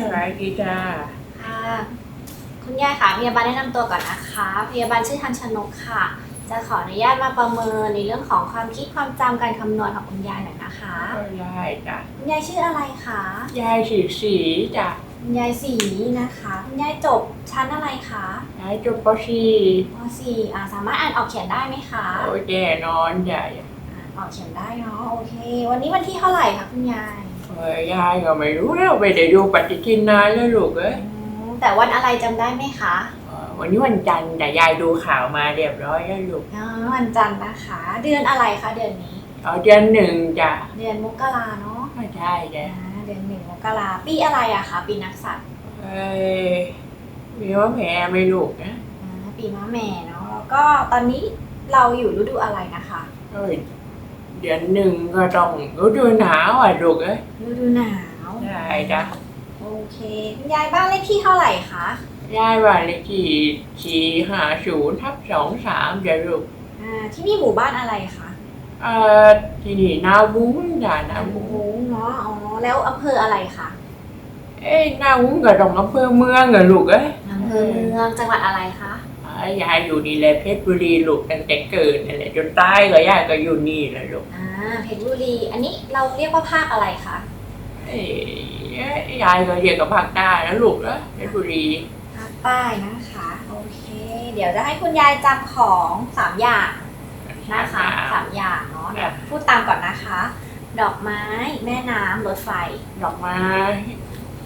สวัสดีจ้าค่ะ คุณยายค่ะพยาบาลแนะนำตัวก่อนนะคะ พยาบาลชื่อทันชนกค่ะ จะขออนุญาตมาประเมินในเรื่องของความคิดความจำการคำนวณของคุณยายหน่อยนะคะก็ได้จ้ะคุณยายชื่ออะไรคะยายสีสีจ้ะคุณยายสีนะคะคุณยายจบชั้นอะไรคะยายจบปชีป .4 อ่าสามารถอ่านออกเขียนได้ไหมคะโอ้ยแน่นอนจ้ะอ่านออกเขียนได้เนาะโอเค วันนี้วันที่เท่าไหร่คะคุณยาย เอ้ยยายก็ไม่รู้แล้วไปได้ดูปฏิทินนานแล้วลูกเอ้ยอืมแต่วันอะไรจำได้ไหมคะเอ่อวันนี้วันจันทร์แต่ยายดูข่าวมาเรียบร้อยแล้วลูกอ๋อวันจันทร์นะคะ เดือนอะไรคะเดือนนี้ เอาเดือนหนึ่งจ้ะเดือนมกราเนาะก็ใช่จ้ะอ่าเดือนหนึ่งมกราปีอะไรอะคะปีนักสัตว์เอ้ยมีว่าแผลไหม่ลูกนะอ่าปีม้าแม่เนาะแล้วก็ตอนนี้เราอยู่ฤดูอะไรนะคะ เอ้ย เดือนหนึ่งก็ต้องฤดูหนาวอะลูกเอ้ยฤดูหนาวใช่จ้ะโอเคคุณยายบ้านเลขที่เท่าไหร่คะยายว่าเลขที่สี่ห้าศูนย์ทับสองสามจ้ะลูกอ่าที่นี่หมู่บ้านอะไรคะเอ่อที่นี่นาวุ้งจ้ะนาวุ้งโอ้เนาะอ๋อแล้วอำเภออะไรคะเอ้ยนาวุ้งก็ต้องอำเภอเมืองอะลูกเอ้ยอำเภอเมืองจังหวัดอะไรคะอ่า ยายอยู่นี่แหละเพชรบุรีลูกตั้งแต่เกิดนี่นแหละจนตายก็ยายก็อยู่นี่แหละลูกอ่าเพชรบุรี อันนี้เราเรียกว่าภาคอะไรคะเอ้ยยายก็เรียกกับภาคใต้นะลูกนะเพชรบุรีภาคใต้นะคะโอเค เดี๋ยวจะให้คุณยายจำของสามอย่างนะคะสามอย่างเนาะเดี๋ยวพูดตามก่อนนะคะ ดอกไม้แม่น้ำรถไฟ ดอกไม้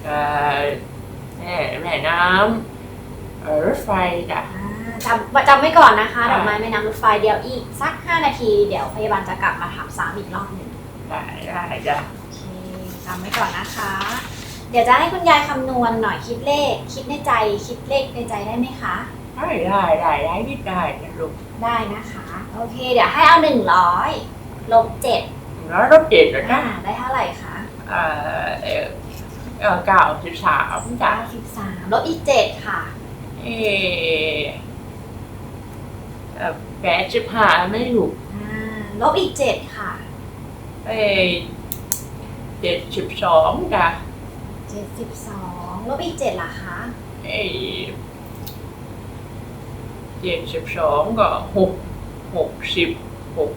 เอ่อแม่แม่น้ำเอ่อรถไฟจ้ะอ่า จำจำไว้ก่อนนะคะค่ะดอกไม้แม่น้ำรถไฟเดี๋ยวอีกสัก 5 นาที เดี๋ยวพยาบาลจะกลับมาถามซ้ำอีกรอบหนึ่งได้ได้จ้ะโอเคจำไว้ก่อนนะคะ เดี๋ยวจะให้คุณยายคำนวณหน่อยคิดเลข คิดในใจ คิดเลขในใจได้ไหมคะ ได้ได้ได้ได้นิดได้นะลูกได้นะคะ โอเค เดี๋ยวให้เอา100ลบ7แล้วรถเจ็ดเหรออ่านะได้เท่าไหร่คะเอ่อเอ่อเอ่อเก้าสิบสามจ้ะ93ลบอีก7ค่ะ เออ เอ่อแปดสิบห้าไม่ลูกอ่าลบอีก7ค่ะเอ้ยเจ็ดสิบสองจ้ะ72ลบอีก7ล่ะคะเอ้ยเจ็ดสิบสองก็หกหกสิบหก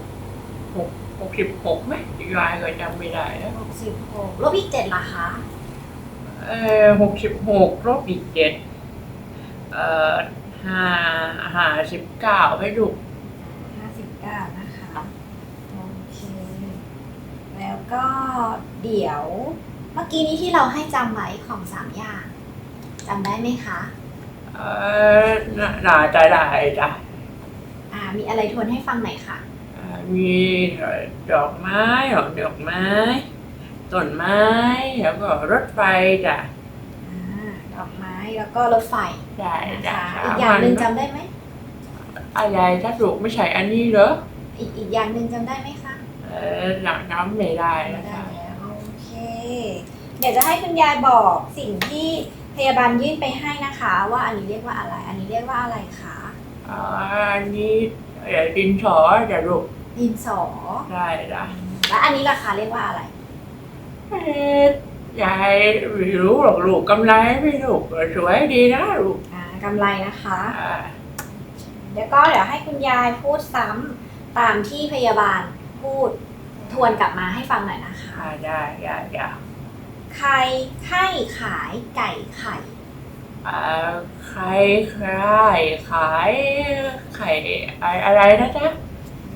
หกหกสิบหกไหมยายก็จำไม่ได้แล้ว66ลบอีก7ล่ะคะเออหกสิบหกลบอีกเจ็ดเอ่อ ห้าห้าสิบเก้าไม่ลูก59นะคะ โอเค แล้วก็เดี๋ยว เมื่อกี้นี้ที่เราให้จำไว้ของ3อย่างจำได้ไหมคะ เออน่าน่าจะได้จ้ะอ่า มีอะไรทวนให้ฟังหน่อยค่ะ อ่ามีดอกไม้ดอกดอกไม้ต้นไม้แล้วก็รถไฟจ้ะอ่าดอกไม้ แล้วก็รถไฟได้นะจ้ะคะอีกอย่างหนึ่งจำได้ไหมอะไรถ้าลูกไม่ใช่อันนี้เหรออีกอีกอย่างหนึ่งจำได้ไหมคะเออหนักน้ำไม่ได้นะได้คะแล้วโอเค เดี๋ยวจะให้คุณยายบอกสิ่งที่พยาบาลยื่นไปให้นะคะ ว่าอันนี้เรียกว่าอะไร อันนี้เรียกว่าอะไรคะอ่าอันนี้เอ่อดินสอจะลูกดินสอได้จ้ะและอันนี้ราคาเรียกว่าอะไร เอ๊ะ ยายไม่รู้หรอกลูกกำไรไม่ลูกสวยดีนะลูกอ่ากำไรนะคะ อ่าเดี๋ยวก็เดี๋ยวให้คุณยายพูดซ้ำตามที่พยาบาลพูดทวนกลับมาให้ฟังหน่อยนะคะ อ่าได้ได้จ้ะใครไข้ขายไก่ไข่ อ่าใครใครขายไข่อะไรนะจ๊ะ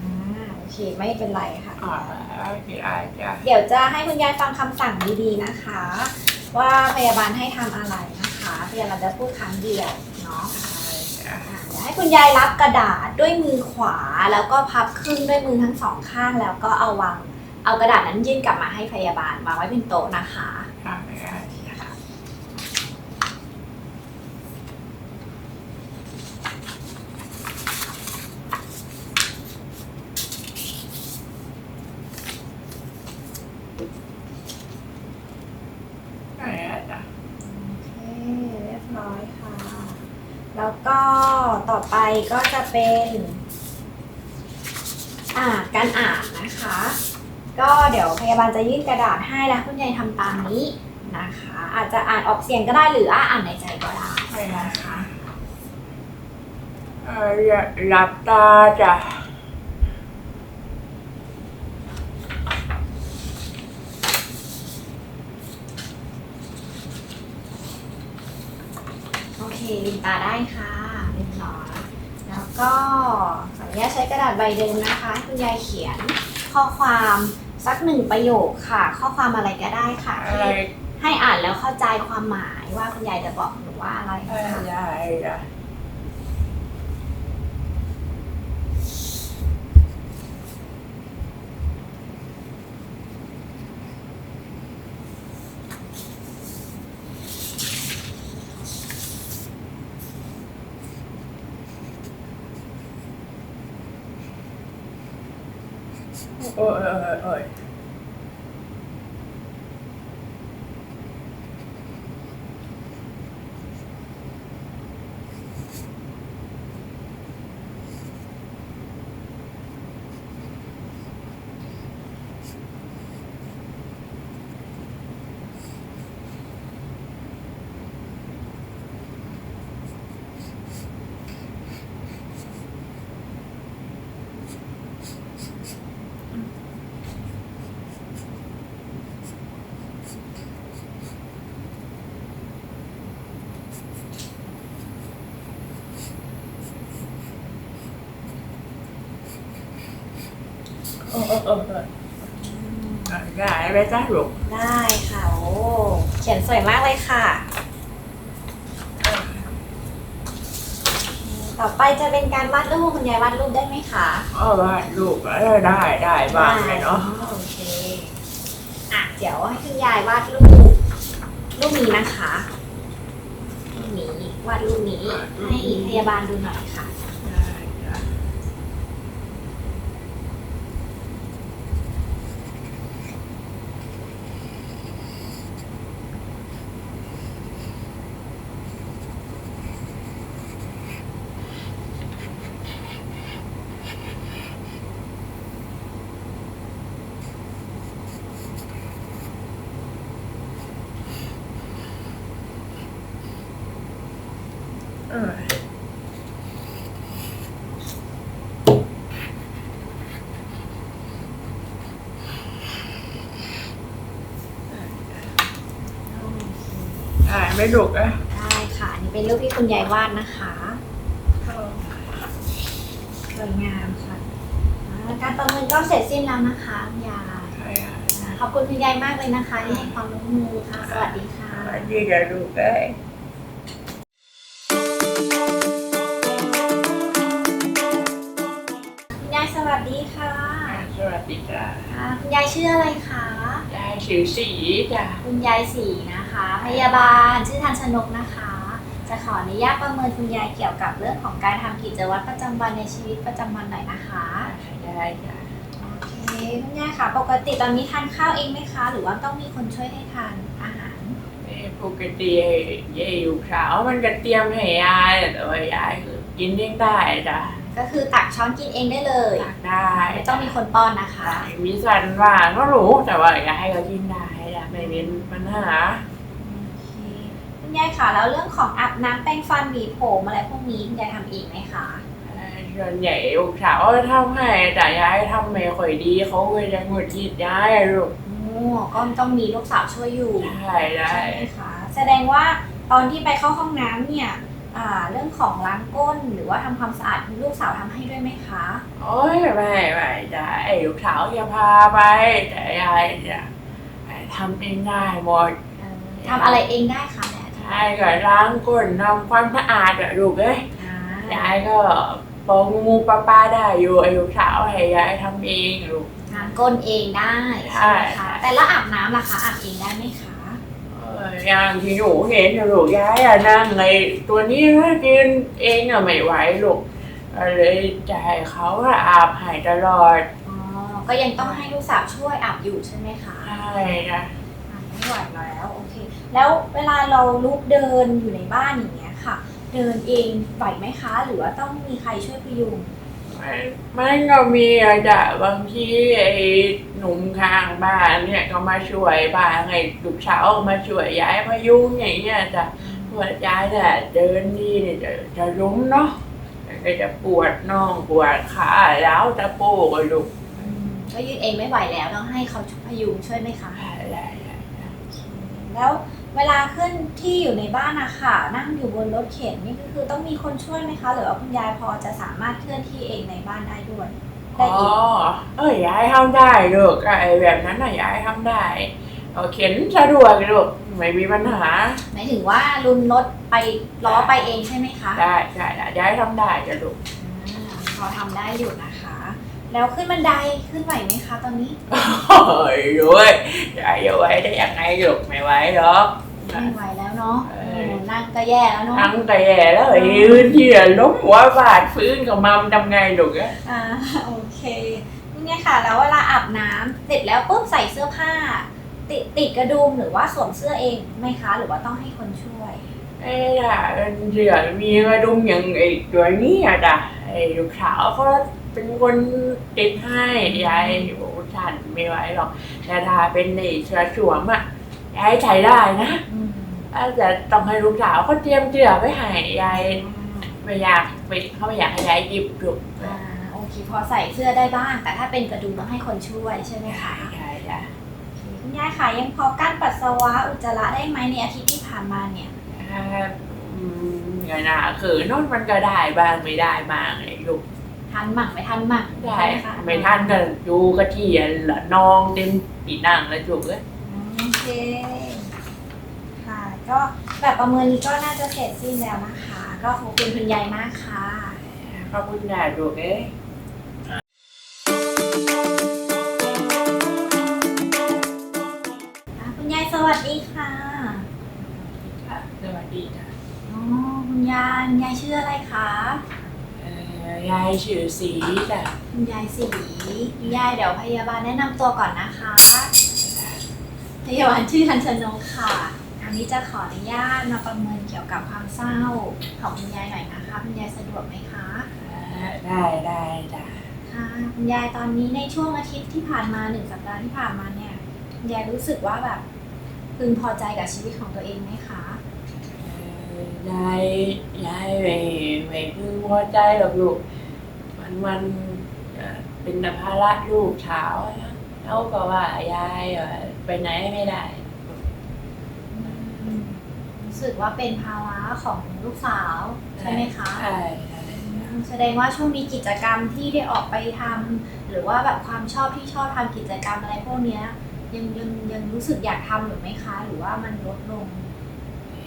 อ่าโอเคไม่เป็นไรค่ะ อ่า ได้จ้ะเดี๋ยวจะให้คุณยายฟังคำสั่งดีๆนะคะ ว่าพยาบาลให้ทำอะไรนะคะ พยาบาลจะพูดครั้งเดียวเนาะจ้ะอ่าเดี๋ยวให้คุณยายรับกระดาษด้วยมือขวาแล้วก็พับครึ่งด้วยมือทั้งสองข้างแล้วก็เอาวางเอากระดาษนั้นยื่นกลับมาให้พยาบาลวางไว้บนโต๊ะนะคะได้ได้จ้ะได้จ้ะ โอเคเรียบร้อยค่ะ แล้วก็ต่อไป ก็จะเป็นอ่าการอ่านนะคะ ก็เดี๋ยวพยาบาลจะยื่นกระดาษให้แล้วคุณยายทำตามนี้นะคะ อาจจะอ่านออกเสียงก็ได้หรือว่าอ่านในใจก็ได้ใช่นะนะคะเอ่ออย่าหลับตาจ้ะโอเคลืมตาได้ค่ะเรียบร้อยแล้ว ก็ขออนุญาตใช้กระดาษใบเดิมนะคะให้คุณยายเขียนข้อความสักหนึ่งประโยคค่ะ ข้อความอะไรก็ได้ค่ะอะไรที่ให้อ่านแล้วเข้าใจความหมายว่าคุณยายจะบอกหนูว่าอะไรอะค่ะไรจ้ะโอ้ยโอ้ย โอ้ยโได้ไหมจ้าลูกได้ค่ะโอ้เขียนสวยมากเลยค่ะ ต่อไปจะเป็นการวาดรูปคุณยายวาดรูปได้ไหมคะอ๋อว่าลูกเออได้ได้บ้างเลยเนาะโอเคอะเดี๋ยวให้คุณยายวาดรูปรูปนี้นะคะรูปนี้วาดรูปนี้ให้พยาบาลดูหน่อยค่ะ ได้จ้ะ เออ ได้ไม่ลูกอะได้ค่ะ อันนี้เป็นรูปที่คุณยายวาดนะคะสวยงามค่ะอ่าการประเมินก็เสร็จสิ้นแล้วนะคะคุณยายใช่ค่ะอ่าขอบคุณคุณยายมากเลยนะคะที่ให้ความร่วมมือค่ะ สวัสดีค่ะสวัสดีจ้ะลูกเอ้ยคุณยายสวัสดีค่ะ สวัสดีจ้ะอ่าคุณยายชื่ออะไรคะ ยายสิวสีจ้ะคุณยายสีนะ คะ พยาบาลชื่อทันชนกนะคะ จะขออนุญาตประเมินคุณยายเกี่ยวกับเรื่องของการทำกิจวัตรประจำวันในชีวิตประจำวันหน่อยนะคะได้จ้ะโอเคคุณยายค่ะ ปกติตอนนี้ทานข้าวเองไหมคะ หรือว่าต้องมีคนช่วยให้ทานอาหารนี่ปกติยายอยู่เช้ามันก็เตรียมให้ยายแต่ว่ายายคือกินเองได้จ้ะก็คือตักช้อนกินเองได้เลยตักได้ไม่ต้องมีคนป้อนนะคะ มีสันว่างก็รู้แต่ว่ายายก็กินได้จ้ะไม่เป็นปัญหาโอเค คุณยายค่ะแล้วเรื่องของอาบน้ำแปรงฟันหวีผมอะไรพวกนี้คุณยายทำเองไหมคะส่วนใหญ่ลูกสาวก็ทำให้แต่ยายทำไม่ค่อยดีเขาก็จะหงุดหงิดยายอะลูกโอ้ก็ต้องมีลูกสาวช่วยอยู่ใช่ได้ใช่ไหมคะแสดงว่าตอนที่ไปเข้าห้องน้ำเนี่ยอ่าเรื่องของล้างก้นหรือว่าทำความสะอาดลูกสาวทำให้ด้วยไหมคะ โอ้ยไม่ไม่จ้ะไอ้ลูกสาวจะพาไปแต่ยายจะทำเองได้หมดเออทำอะไรเองได้คะแม่ ใช่ก็ล้างก้นทำความสะอาดอะลูกเอ้ยอ่ยายก็ปองงูปลาปลาได้อยู่อ้ลูกสาวให้ยายทำเองลูก ล้างก้นเองได้ใช่ไหมคะแต่แล้วอาบน้ำล่ะคะอาบเองได้ไหมคะเอออย่างที่หนูเห็นน่ะลูกยายอะนั่งในตัวนี้นะกินเองอะไม่ไหวลูกก็เลยจะให้เขาอะอาบให้ตลอดอ๋อก็ยังต้องให้ลูกสาวช่วยอาบอยู่ใช่ไหมคะใช่นะ อาบไม่ไหวแล้วโอเค แล้วเวลาเราลุกเดินอยู่ในบ้านอย่างเงี้ยค่ะ เดินเองไหวไหมคะ หรือว่าต้องมีใครช่วยพยุงเมันมันก็มีอะจ้ะบางทีไอ้หนุ่มข้างบ้านเนี่ยก็มาช่วยบ้างไอ้ลูกสาวมาช่วยย้ายพายุงอย่างเงี้ยจ้ะปวดย้ายเนี่ยเดินนี่เนี่ยจะจะล้มเนาะก็จะปวดน่องปวดขาแล้วจะโป้กลูกอืมก็ยืนเองไม่ไหวแล้วต้องให้เขาพยุงช่วยไหมคะอะไรแล้ว เวลาขึ้นที่อยู่ในบ้านอะค่ะ นั่งอยู่บนรถเข็นนี่ก็คือต้องมีคนช่วยไหมคะ หรือว่าคุณยายพอจะสามารถเคลื่อนที่เองในบ้านได้ด้วยได้อ๋ออีกเอ้ยย้ายทำได้ลูกไอ้แบบนั้นน่ะย้ายทำได้เอาเข็นสะดวกลูกไม่มีปัญหา หมายถึงว่าลุนรถไปล้อไปเองใช่ไหมคะได้ได้ได้ย้ายทำได้จ้ะลูกอ่าพอทำได้อยู่นะคะ แล้วขึ้นบันไดขึ้นไหวไหมคะตอนนี้โอ้ยด้วยย้ายเอาไว้ได้ยังไงลูกไม่ไหวหรอกไม่ไหวแล้วเนาะเอโอ้อนั่งก็แย่แล้วเนาะทั้งแต่แย่แล้วไอ้ยืนที่ล้มหัวบาดฟื้นกับมัมทำไงลูกอะอ่าโอเคนี่ไงค่ะ แล้วเวลาอาบน้ำเสร็จแล้วปุ๊บใส่เสื้อผ้า ติดติดกระดุมหรือว่าสวมเสื้อเองไหมคะ หรือว่าต้องให้คนช่วยไอ้ด่าเสือมีกระดุมอย่างไอ้ตัวนี้อะจ้ะไอ้ลูกสาวเขา เป็นคนติดให้ยายโอ้ฉันไม่ไหวหรอกแต่ถ้าเป็นไอ้เสื้อสวมอะยายใช้ได้นะอืมแต่ต้องให้ลูกสาวเขาเตรียมเสื้อไว้ให้ยายไม่อยากไปเขาไม่อยากให้ยายหยิบลูกอ่าโอเคพอใส่เสื้อได้บ้าง แต่ถ้าเป็นกระดุมต้องให้คนช่วยใช่ไหมคะใช่จ้ะคุณยายค่ะยังพอกั้นปัสสาวะอุจจาระได้ไหมในอาทิตย์ที่ผ่านมาเนี่ยถ้าอืมเงยหน้าคือโนนมันก็ได้บ้างไม่ได้บ้างไอ้ลูก ทันหมั่งไม่ทันหมั่งได้ใช่ไหมคะไม่ทันก็ดูกระเทียนละนองเต็มปีนั่งแล้วจุกเอ้ยอืมโอเคค่ะ ก็แบบประเมินนี้ก็น่าจะเสร็จสิ้นแล้วนะคะ ก็ขอบคุณคุณยายมากค่ะขอบคุณนะจุกเอ้ยอะคุณยายสวัสดีค่ะค่ะสวัสดีจ้ะอ๋อคุณยายคุณยายชื่ออะไรคะเอ่อ ยายชื่อสีจ้ะคุณยายสีคุณยายเดี๋ยวพยาบาลแนะนำตัวก่อนนะคะ พยาบาลชื่อทันชนกค่ะ อันนี้จะขออนุญาตมาประเมินเกี่ยวกับความเศร้าของคุณยายหน่อยนะคะ คุณยายสะดวกไหมคะอ่าได้ได้จ้ะค่ะคุณยายตอนนี้ในช่วงอาทิตย์ที่ผ่านมาหนึ่งสัปดาห์ที่ผ่านมาเนี่ยคุณยายรู้สึกว่าแบบพึงพอใจกับชีวิตของตัวเองไหมคะเอ่อ ยายยายไม่ไม่คือพอใจหรอกลูกมันมันเป็นภาระลูกเช้านะเขาก็ว่ายายไปไหนไม่ได้ รู้สึกว่าเป็นภาระของลูกสาวใช่ไหมคะใช่แสดงว่าช่วงนี้กิจกรรมที่ได้ออกไปทำหรือว่าแบบความชอบที่ชอบทำกิจกรรมอะไรพวกเนี้ยยังยังยังรู้สึกอยากทำอยู่ไหมคะ หรือว่ามันลดลง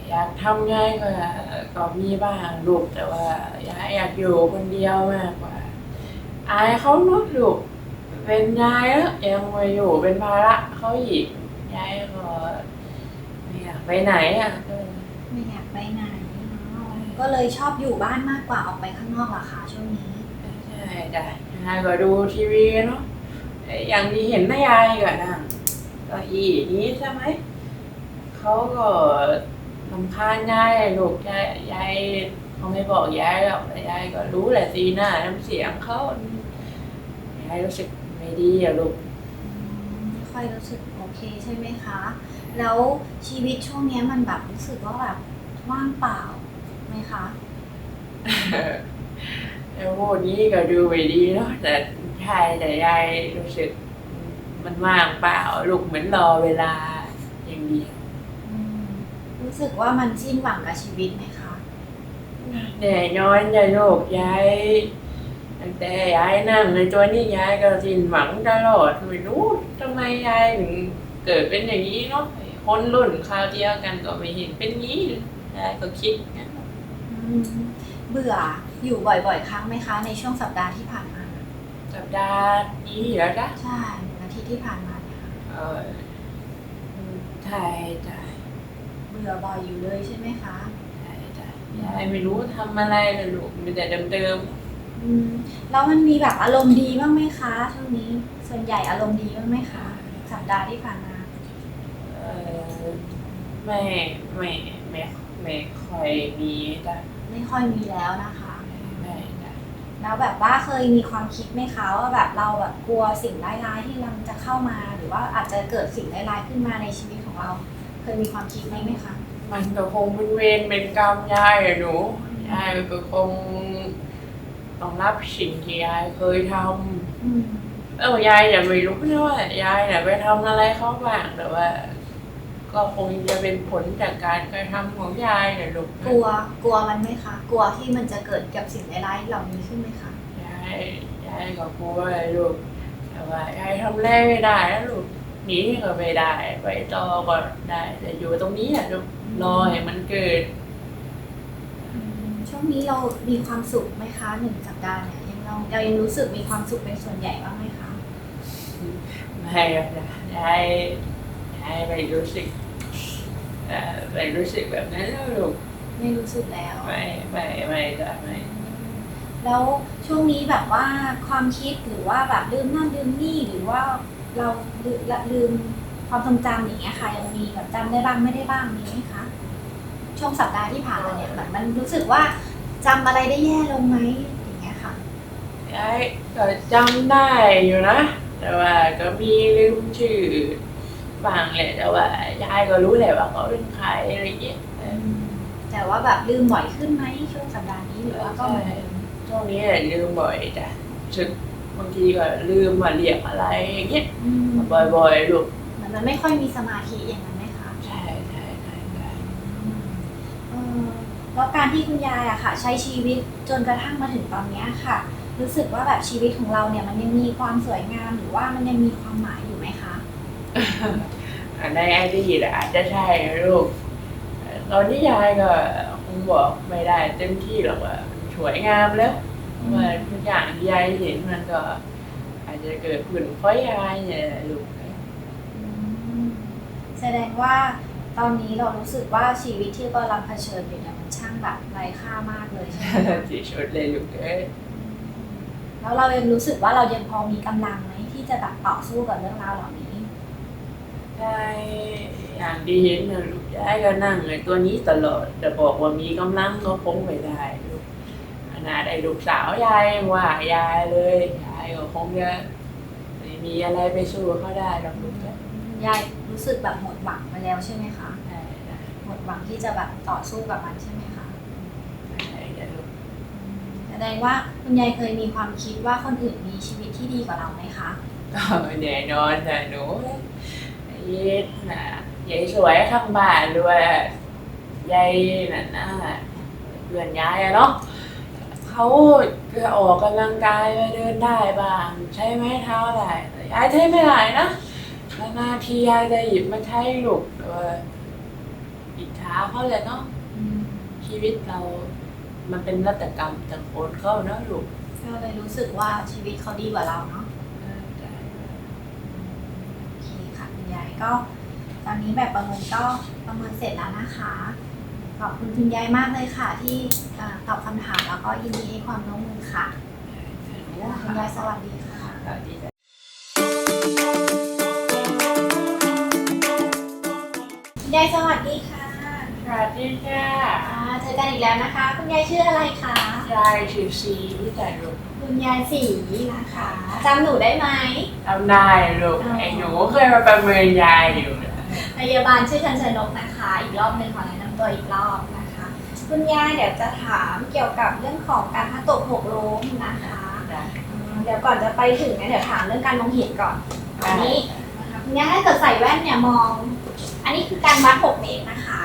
อยากทำไงก็ก็มีบ้างลูกแต่ว่าอยายอยากอยู่คนเดียวมากกว่า อายเขาเนาะลูกเป็นยายแล้วยังมาอยู่เป็นภาระเขาอีกยายก็ไม่อยากไปไหนอะไม่อยากไปไหนก็เลยชอบอยู่บ้านมากกว่าออกไปข้างนอกเหรอคะช่วงนี้ใช่จ้ะยายก็ดูทีวีเนาะอย่างที่เห็นนะยายก็นั่งก็อีนี้ใช่ไหมเขาก็ ลำคาญยายอะลูกยายยายเขาไม่บอกยายหรอกแต่ยายก็รู้แหละสีหน้าน้ำเสียงเขายายรู้สึกไม่ดีอะลูกไม่ค่อยรู้สึกโอเคใช่ไหมคะ แล้วชีวิตช่วงเนี้ยมันแบบรู้สึกว่าแบบว่างเปล่าไหมคะแล้วพูดนี้ก็ดูไม่ดีเนาะแต่ใช่แต่ยายรู้สึกมันว่างเปล่าลูกเหมือนรอเวลาอย่างเดียวอืม รู้สึกว่ามันสิ้นหวังกับชีวิตไหมคะแน่นอนจ้ะลูกยายตั้งแต่ยายนั่งในตัวนี้ยายก็สิ้นหวังตลอดไม่รู้ทำไมยายถึงเกิดเป็นอย่างนี้เนาะคนรุ่นคราวเดียวกันก็ไม่เห็นเป็นงี้ยายก็คิดงั้นอืมเบื่ออยู่บ่อยๆ ครั้งไหมคะ ในช่วงสัปดาห์ที่ผ่านมา สัปดาห์นี้แล้วจ้ะใช่หนึ่งอาทิตย์ที่ผ่านมาเนี่ยค่ะเออใช่จ้ะเบื่อบ่อยอยู่เลยใช่ไหมคะใช่จ้ะยายไม่รู้ทำอะไรเลยลูกมีแต่เดิมอืมแล้วมันมีแบบอารมณ์ดีบ้างไหมคะช่วงนี้ส่วนใหญ่อารมณ์ดีบ้างไหมคะสัปดาห์ที่ผ่านมาๆเออไม่ไม่ไม่ไม่ค่อยมีจ้ะไม่ค่อยมีแล้วนะคะ ไม่จ้ะอแล้วแบบว่าเคยมีความคิดไหมคะว่าแบบเราแบบกลัวสิ่งร้ายๆที่มันจะเข้ามา หรือว่าอาจจะเกิดสิ่งร้ายๆขึ้นมาในชีวิตของเรา เคยมีความคิดไหมไหมคะ มันก็คงเป็นเวรเป็นกรรมยายอะหนูยายก็คงต้องรับสิ่งที่ยายเคยทำอืมเออยายอย่าไม่รู้นะว่ายายเนี่ยไปทำอะไรเขาบ้างแต่ว่า ก็คงจะเป็นผลจากการกระทำของยายเนี่ยลูกกลัวกลัวมันไหมคะ กลัวที่มันจะเกิดกับสิ่งร้ายๆเหล่านี้ขึ้นไหมคะ ยายยายก็กลัวลูกแต่ว่ายายทำอะไรไม่ได้นะลูกหนีก็ไม่ได้ ไปต่อก็ได้แต่อยู่ตรงนี้แหละลูก รอให้มันเกิดอืมช่วงนี้เรามีความสุขไหมคะหนึ่งสัปดาห์เนี่ยยังเราเรายังรู้สึกมีความสุขเป็นส่วนใหญ่บ้างไหมคะไม่อะจ้ะยายยายไม่รู้สึกเอ่อไม่รู้สึกแบบนั้นแล้วลูกไม่รู้สึกแล้ว ไม่ไม่ไม่จ้ะไม่แล้วช่วงนี้แบบว่าความคิดหรือว่าแบบลืมนั่นลืมนี่หรือว่าเราลืมละลืม ความทรงจำอย่างเงี้ยค่ะ ยังมีแบบจำได้บ้างไม่ได้บ้างมีไหมคะช่วงสัปดาห์ที่ผ่านมาเนี่ยแบบมันรู้สึกว่าจำอะไรได้แย่ลงไหมอย่างเงี้ยค่ะยายก็จำได้อยู่นะ แต่ว่าก็มีลืมชื่อบ้างแหละแต่ว่ายายก็รู้แหละว่าเขาเป็นใครอะไรอย่างเงี้ยเออแต่ว่าแบบลืมบ่อยขึ้นไหมช่วงสัปดาห์นี้หรือว่าก็เหมือนเดิมช่วงนี้ลืมบ่อยจ้ะรู้สึกบางทีก็ลืมมาเรียกอะไรอย่างเงี้ยอืมบ่อยๆลูก เหมือนมันไม่ค่อยมีสมาธิอย่างนั้นไหมคะใช่ใช่ใช่ใช่เออแล้วการที่คุณยายอะค่ะ ใช้ชีวิตจนกระทั่งมาถึงตอนเนี้ยค่ะ รู้สึกว่าแบบชีวิตของเราเนี่ยมันยังมีความสวยงามหรือว่ามันยังมีความหมายอยู่ไหมคะในอดีตอาจจะใช่ลูกตอนนี้ยายก็คงบอกไม่ได้เต็มที่หรอกว่าสวยงามแล้วว่าทุกอย่างที่ยายเห็นมันก็ อาจจะเกิดผลเพราะยายเนี่ยลูกอืม แสดงว่าตอนนี้เรารู้สึกว่าชีวิตที่กำลังเผชิญอยู่เนี่ยมันช่างแบบไร้ค่ามากเลยใช่ไหมคะที่สุดเลยลูกเอ้ยแล้วเรายังรู้สึกว่าเรายังพอมีกำลังไหมที่จะแบบต่อสู้กับเรื่องราวเหล่านี้ยายอย่างที่เห็นนะลูกยายก็นั่งไอ้ตัวนี้ตลอด แต่บอกว่ามีกำลังก็คงไม่ได้ลูกขนาดไอ้ลูกสาวยายยังว่ายายเลยยายก็คงจะไม่มีอะไรไปสู้เขาได้หรอกลูกเอ้ย ยายรู้สึกแบบหมดหวังไปแล้วใช่ไหมคะหมดหวังที่จะแบบต่อสู้กับมันใช่ไหมคะแสดงว่าคุณยายเคยมีความคิดว่าคนอื่นมีชีวิตที่ดีกว่าเราไหมคะแน่นอนนะหนูยายน่ะยายสวยข้างบ้านด้วยยายน่ะนะเพื่อนยายอะเนาะเขาจะออกกำลังกายไปเดินได้บ้าง ใช้ไม้เท้าได้ยายใช้ไม่ได้นะ นานๆทียายจะหยิบมาใช้ลูกแต่ว่าอิจฉาเขาเลยเนาะชีวิตเรา มันเป็นรัตกรรมจากคนเขาเนาะลูกก็เลยรู้สึกว่าชีวิตเขาดีกว่าเราเนาะเออใช่โอเคค่ะคุณยายก็ ตอนนี้แบบประเมินก็ประเมินเสร็จแล้วนะคะขอบคุณคุณยายมากเลยค่ะ ที่เอ่อตอบคำถามแล้วก็ยินดีให้ความร่วมมือค่ะคุณยายสวัสดีค่ะสวัสดี สวัสดีค่ะ สวัสดีจ้าอ่าเจอกันอีกแล้วนะคะ คุณยายชื่ออะไรคะยายชื่อซีรู้จักลูกคุณยายสีนะคะจำหนูได้ไหมทำได้ลูกอ๋อไอ้หนูเคยมาประเมินยายอยู่นะพยาบาลชื่อชันชนกนะคะ อีกรอบหนึ่งขอแนะนำตัวอีกรอบนะคะ คุณยายเดี๋ยวจะถามเกี่ยวกับเรื่องของการพลัดตกหกล้มนะคะอืมเดี๋ยวก่อนจะไปถึงเนี่ยเดี๋ยวถามเรื่องการมองเห็นก่อนอันนี้ นะคะคุณยายถ้าเกิดใส่แว่นเนี่ยมอง อันนี้คือการวัดหกเมตรนะคะ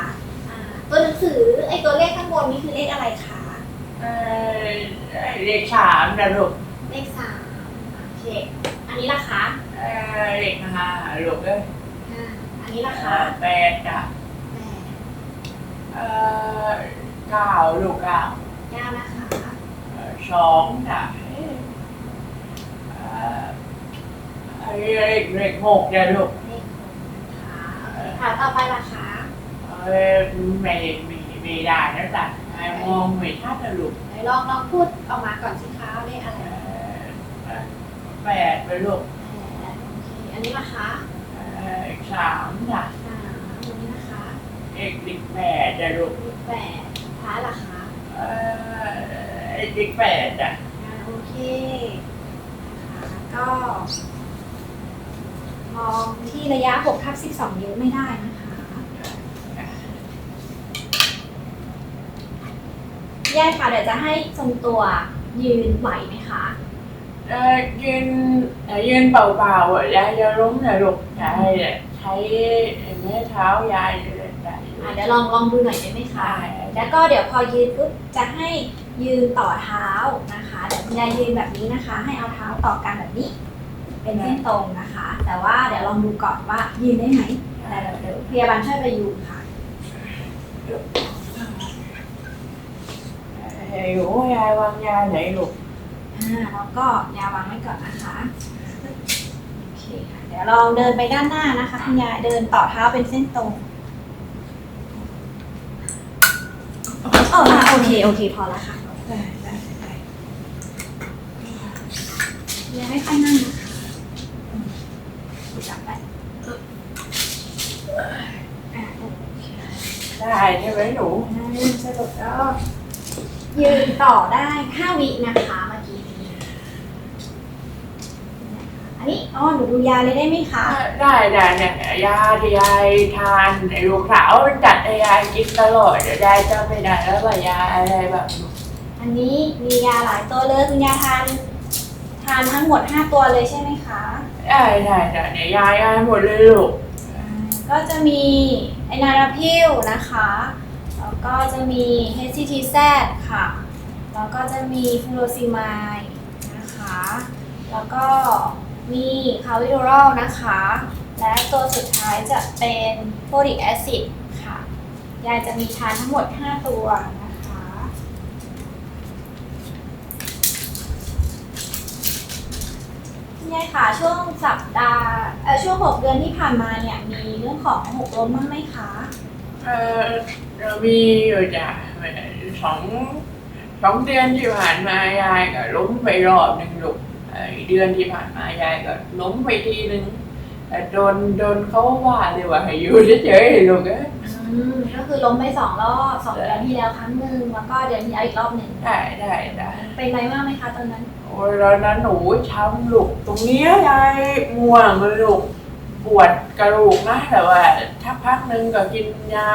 อ่าตัวหนังสือไอ้ตัวเลขข้างบนนี่คือเลขอะไรคะ เออเลขสามนะลูกเลขสามโอเค อันนี้ล่ะคะเออเลขห้าลูกเอ้ยอ่าอันนี้ล่ะเอคะอแปดจ้ะแปดเออเก้าลูกเก้าเก้านะคะ เออสองจ้ะเออ เออเลขเลขหกจ้ะลูกเลขหกนะคะโอเคค่ะต่อไปล่ะคะเออไม่ไม่ไม่ได้นะจ๊ะไอ้มองไม่ชัดนะลูกไหนลองลองพูดออกมาก่อนสิคะเลขอะไรเออแปดไปลูกแปดโอเคอันนี้ล่ะคะเออสามจ้ะสามอันนี้นะคะเอกสิบแปดจ้ะลูกเลขแปดท้ายล่ะคะเออเอกสิบแปดจ้ะอ่าโอนะคะก็ม องที่ระยะ6ทับ12 นิ้วไม่ได้นะคะ แยกค่ะเดี๋ยวจะให้ทรงตัวยืนไหวไหมคะ เอ่อยืนเอ่อยืนเปล่าๆอะยายจะล้มนะลูกยายอะใช้แม่เท้ายายเลยได้อยู่อะเดี๋ยวลองลองดูหน่อยได้ไหมคะได้แล้วก็เดี๋ยวพอยืนปุ๊บจะให้ยืนต่อเท้านะคะเดี๋ยวคุณยายยืนแบบนี้นะคะ ให้เอาเท้าต่อกันแบบนี้ เป็นเส้นตรงนะคะ แต่ว่าเดี๋ยวลองดูก่อนว่ายืนได้ไหมแต่เดี๋ยวเดี๋ยวพยาบาลช่วยไปยุงค่ะเอ้ยโอ้ยายวางยาไหนลูกอ่าแล้วก็ยาวางไว้ก่อนนะคะโอเคค่ะเดี๋ยวลองเดินไปด้านหน้านะคะคุณยายเดินต่อเท้าเป็นเส้นตรงเอออะโอเคโอเคพอแล้วค่ะได้ได้ได้ยายไม่ค่อยนั่งนะคะจับไปอะโอเค ได้ใช่ไหมหนูสรุปก็ยืนต่อได้5วินะคะเมื่อกี้นี้อันนี้อ๋อหนูดูยาเลยได้ไหมคะ ได้ได้เนี่ยยาที่ยายทานไอ้ลูกสาวจัดให้ยายกินตลอดเดี๋ยวยายจำไม่ได้แล้วว่ายาอะไรแบบนี้อันนี้มียาหลายตัวเลยคุณยาทานทานทั้งหมด5ตัวเลยใช่ไหมคะ ได้ได้ได้เนี่ยยายยายหมดเลยลูก ก็จะมีไอนาราพิลนะคะ แล้วก็จะมี HCTZ ค่ะ แล้วก็จะมีฟูโรซิมายนะคะ แล้วก็มีคาวิโดรอลนะคะ และตัวสุดท้ายจะเป็นโฟลิกแอซิดค่ะ ยายจะมีทานทั้งหมด 5 ตัวนะ คะคุณยายค่ะช่วงสัปดาห์เอ่อช่วง 6 เดือนที่ผ่านมาเนี่ยมีเรื่องของหกล้มบ้างไหมคะเออเรามีอยู่จ้ะสองสองเดือนที่ผ่านมายายก็ล้มไปรอบหนึ่งลูกไอ้เดือนที่ผ่านมายายก็ล้มไปทีหนึ่งแต่โดนโดนเขาว่าเลยว่าให้อยู่เฉยๆลูกเอ้ยอืมก็คือล้มไปสองรอบสองเดือนที่แล้วครั้งหนึ่งแล้วก็เดือนที่แล้วอีกรอบหนึ่งได้ได้ได้เป็นไรมากไหมคะตอนนั้น โอ้ยแล้วนั้นหนูช้ำลูกตรงเนี้ยยายง่วงเลยลูกปวดกระดูกนะแต่ว่าถ้าพักหนึ่งก็กินยา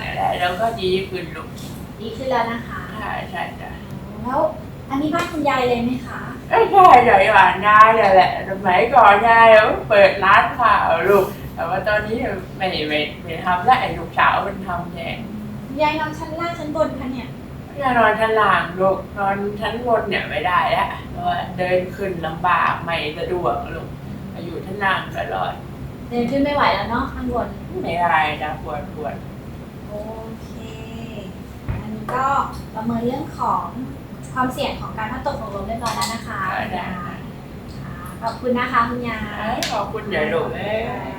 อะไรแล้วก็ดีขึ้นลูกดีขึ้นแล้วนะคะใช่ใช่ใช่แล้วอันนี้บ้านคุณยายเลยไหมคะเอ้ยใช่ใช่หวานยายเนี่ยแหละสมัยก่อนยายเปิดร้านข้าวลูก แต่ว่าตอนนี้ไม่ไม่ไม่ทำแล้วไอ้ลูกสาวมันทำแทนคุณยายนอนชั้นล่างชั้นบนคะเนี่ย ยายนอนชั้นล่างลูกนอนชั้นบนเนี่ยไม่ได้แล้วเพราะว่าเดินขึ้นลำบากไม่สะดวกลูกอยู่ชั้นล่างตลอดเดินขึ้นไม่ไหวแล้วเนาะข้างบน ไม่ได้นะปวดปวดโอเค อันนี้ก็ประเมินเรื่องของความเสี่ยงของการพลัดตกของลมเรียบร้อยแล้วนะคะได้ค่ะขอบคุณนะคะคุณยาย ขอบคุณใหญ่ลูกเอ้ยค่ะ